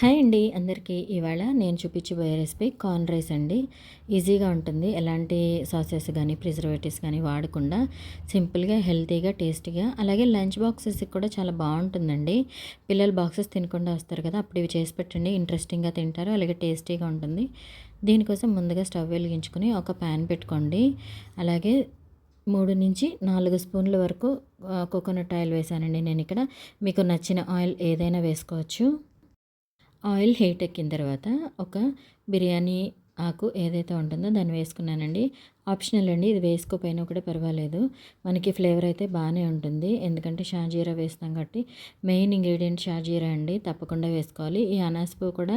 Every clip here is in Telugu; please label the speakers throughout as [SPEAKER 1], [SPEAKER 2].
[SPEAKER 1] హాయ్ అండి అందరికీ. ఇవాళ నేను చూపించబోయే రెసిపీ కార్న్ రైస్ అండి. ఈజీగా ఉంటుంది. ఎలాంటి సాసెస్ కానీ ప్రిజర్వేటివ్స్ కానీ వాడకుండా సింపుల్గా హెల్తీగా టేస్టీగా అలాగే లంచ్ బాక్సెస్ కూడా చాలా బాగుంటుందండి. పిల్లలు బాక్సెస్ తినకుండా వస్తారు కదా అప్పుడు ఇవి చేసి పెట్టండి. ఇంట్రెస్టింగ్గా తింటారు అలాగే టేస్టీగా ఉంటుంది. దీనికోసం ముందుగా స్టవ్ వెలిగించుకొని ఒక ప్యాన్ పెట్టుకోండి. అలాగే మూడు నుంచి నాలుగు స్పూన్ల వరకు కోకోనట్ ఆయిల్ వేసానండి నేను ఇక్కడ మీకు నచ్చిన ఆయిల్ ఏదైనా వేసుకోవచ్చు. ఆయిల్ హీట్ ఎక్కిన తర్వాత ఒక బిర్యానీ ఆకు ఏదైతే ఉంటుందో దాన్ని వేసుకున్నానండి. ఆప్షనల్ అండి ఇది వేసుకోపోయినా కూడా పర్వాలేదు. మనకి ఫ్లేవర్ అయితే బాగానే ఉంటుంది. ఎందుకంటే షాజీరా వేస్తాం కాబట్టి మెయిన్ ఇంగ్రీడియంట్ షాజీరా అండి. తప్పకుండా వేసుకోవాలి. ఈ అనాసపు కూడా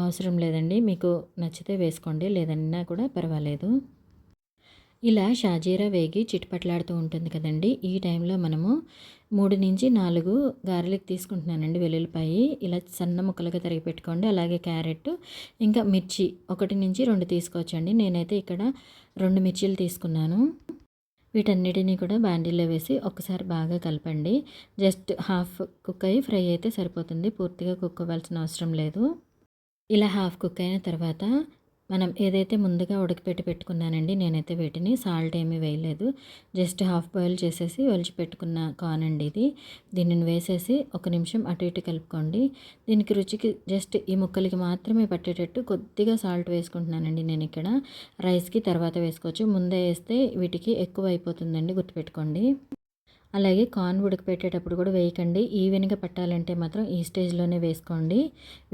[SPEAKER 1] అవసరం లేదండి. మీకు నచ్చితే వేసుకోండి లేదన్నా కూడా పర్వాలేదు. ఇలా షాజీరా వేగి చిట్పట్లాడుతూ ఉంటుంది కదండి. ఈ టైంలో మనము మూడు నుంచి నాలుగు గార్లిక్ తీసుకుంటున్నానండి వెల్లుల్లిపాయి. ఇలా సన్న ముక్కలుగా తరిగి పెట్టుకోండి అలాగే క్యారెట్ ఇంకా మిర్చి ఒకటి నుంచి రెండు తీసుకోవచ్చండి. నేనైతే ఇక్కడ రెండు మిర్చీలు తీసుకున్నాను. వీటన్నిటిని కూడా బాండీలో వేసి ఒకసారి బాగా కలపండి. జస్ట్ హాఫ్ కుక్ అయ్యి ఫ్రై అయితే సరిపోతుంది. పూర్తిగా కుక్ అవ్వాల్సిన అవసరం లేదు. ఇలా హాఫ్ కుక్ అయిన తర్వాత మనం ఏదైతే ముందుగా ఉడకపెట్టి పెట్టుకున్నానండి నేనైతే వీటిని సాల్ట్ ఏమీ వేయలేదు. జస్ట్ హాఫ్ బాయిల్ చేసేసి ఒలిచి పెట్టుకున్న కాన్ అండి ఇది. దీనిని వేసేసి ఒక నిమిషం అటు ఇటు కలుపుకోండి. దీనికి రుచికి జస్ట్ ఈ ముక్కలకి మాత్రమే పట్టేటట్టు కొద్దిగా సాల్ట్ వేసుకుంటున్నానండి నేను ఇక్కడ. రైస్కి తర్వాత వేసుకోవచ్చు. ముందే వేస్తే వీటికి ఎక్కువ అయిపోతుందండి గుర్తుపెట్టుకోండి. అలాగే కార్న్ ఉడకపెట్టేటప్పుడు కూడా వేయకండి. ఈవెన్గా పట్టాలంటే మాత్రం ఈ స్టేజ్లోనే వేసుకోండి.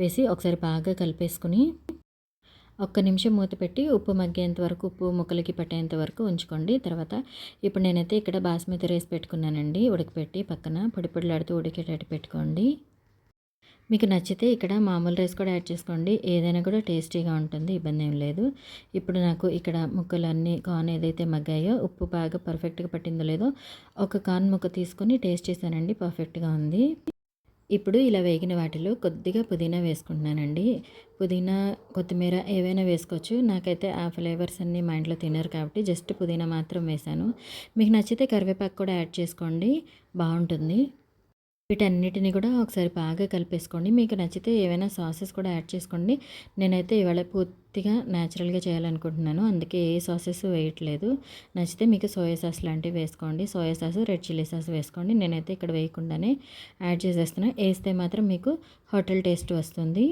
[SPEAKER 1] వేసి ఒకసారి బాగా కలిపేసుకుని ఒక్క నిమిషం మూత పెట్టి ఉప్పు మగ్గేంత వరకు ఉప్పు ముక్కలకి పట్టేంత వరకు ఉంచుకోండి. తర్వాత ఇప్పుడు నేనైతే ఇక్కడ బాస్మతి రైస్ పెట్టుకున్నానండి. ఉడకపెట్టి పక్కన పొడి పొడిలాడుతూ ఉడికేటట్టు పెట్టుకోండి. మీకు నచ్చితే ఇక్కడ మామూలు రైస్ కూడా యాడ్ చేసుకోండి. ఏదైనా కూడా టేస్టీగా ఉంటుంది ఇబ్బంది ఏం లేదు. ఇప్పుడు నాకు ఇక్కడ ముక్కలు అన్నీ కార్న్ ఏదైతే మగ్గాయో ఉప్పు బాగా పర్ఫెక్ట్గా పట్టిందో లేదో ఒక కార్న్ ముక్క తీసుకొని టేస్ట్ చేశానండి. పర్ఫెక్ట్గా ఉంది. ఇప్పుడు ఇలా వేగిన వాటిలో కొద్దిగా పుదీనా వేసుకుంటున్నానండి. పుదీనా కొత్తిమీర ఏవైనా వేసుకోవచ్చు. నాకైతే ఆ ఫ్లేవర్స్ అన్నీ మా ఇంట్లో తినరు కాబట్టి జస్ట్ పుదీనా మాత్రం వేసాను మీకు నచ్చితే కరివేపాకు కూడా యాడ్ చేసుకోండి. బాగుంటుంది. వీటన్నిటిని కూడా ఒకసారి బాగా కలిపేసుకోండి. మీకు నచ్చితే ఏవైనా సాసెస్ కూడా యాడ్ చేసుకోండి. నేనైతే ఇవాళ పూర్తిగా న్యాచురల్గా చేయాలనుకుంటున్నాను. అందుకే ఏ సాసెస్ వేయట్లేదు. నచ్చితే మీకు సోయా సాస్ లాంటివి వేసుకోండి. Soya sauce red chilli sauce వేసుకోండి. నేనైతే ఇక్కడ వేయకుండానే యాడ్ చేసేస్తున్నాను వేస్తే మాత్రం మీకు హోటల్ టేస్ట్ వస్తుంది.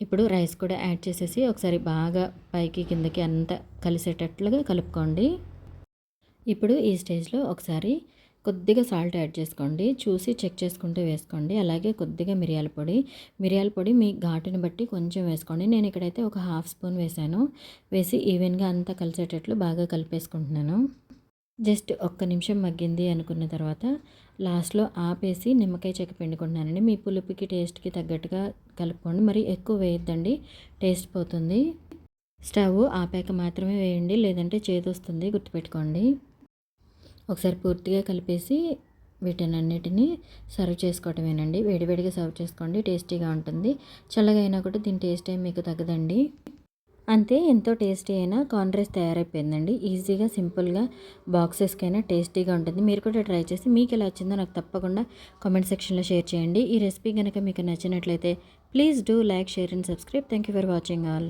[SPEAKER 1] ఇప్పుడు రైస్ కూడా యాడ్ చేసేసి ఒకసారి బాగా పైకి కిందకి అంతా కలిసేటట్లుగా కలుపుకోండి. ఇప్పుడు ఈ స్టేజ్లో ఒకసారి కొద్దిగా సాల్ట్ యాడ్ చేసుకోండి. చూసి చెక్ చేసుకుంటూ వేసుకోండి. అలాగే కొద్దిగా మిరియాల పొడి. మిరియాల పొడి మీ ఘాటుని బట్టి కొంచెం వేసుకోండి. నేను ఇక్కడైతే ఒక హాఫ్ స్పూన్ వేసాను వేసి ఈవెన్గా అంతా కలిసేటట్లు బాగా కలిపేసుకుంటున్నాను. జస్ట్ ఒక్క నిమిషం మగ్గింది అనుకున్న తర్వాత లాస్ట్లో ఆపేసి నిమ్మకాయ చెక్క పిండుకుంటున్నానండి. మీ పులుపుకి టేస్ట్కి తగ్గట్టుగా కలుపుకోండి. మరి ఎక్కువ వేయద్దండి. టేస్ట్ పోతుంది. స్టవ్ ఆపాక మాత్రమే వేయండి. లేదంటే చేదొస్తుంది. గుర్తుపెట్టుకోండి. ఒకసారి పూర్తిగా కలిపేసి వీటినన్నిటిని సర్వ్ చేసుకోవటమేనండి. వేడివేడిగా సర్వ్ చేసుకోండి. టేస్టీగా ఉంటుంది. చల్లగా అయినా కూడా దీని టేస్ట్ ఏం మీకు తగ్గదండి. అంతే ఎంతో టేస్టీ అయినా కార్న్ రైస్ తయారైపోయిందండి. ఈజీగా సింపుల్గా బాక్సెస్కైనా టేస్టీగా ఉంటుంది. మీరు కూడా ట్రై చేసి మీకు ఎలా వచ్చిందో నాకు తప్పకుండా కామెంట్ సెక్షన్లో షేర్ చేయండి. ఈ రెసిపీ కనుక మీకు నచ్చినట్లయితే please do like share and subscribe. Thank you for watching all.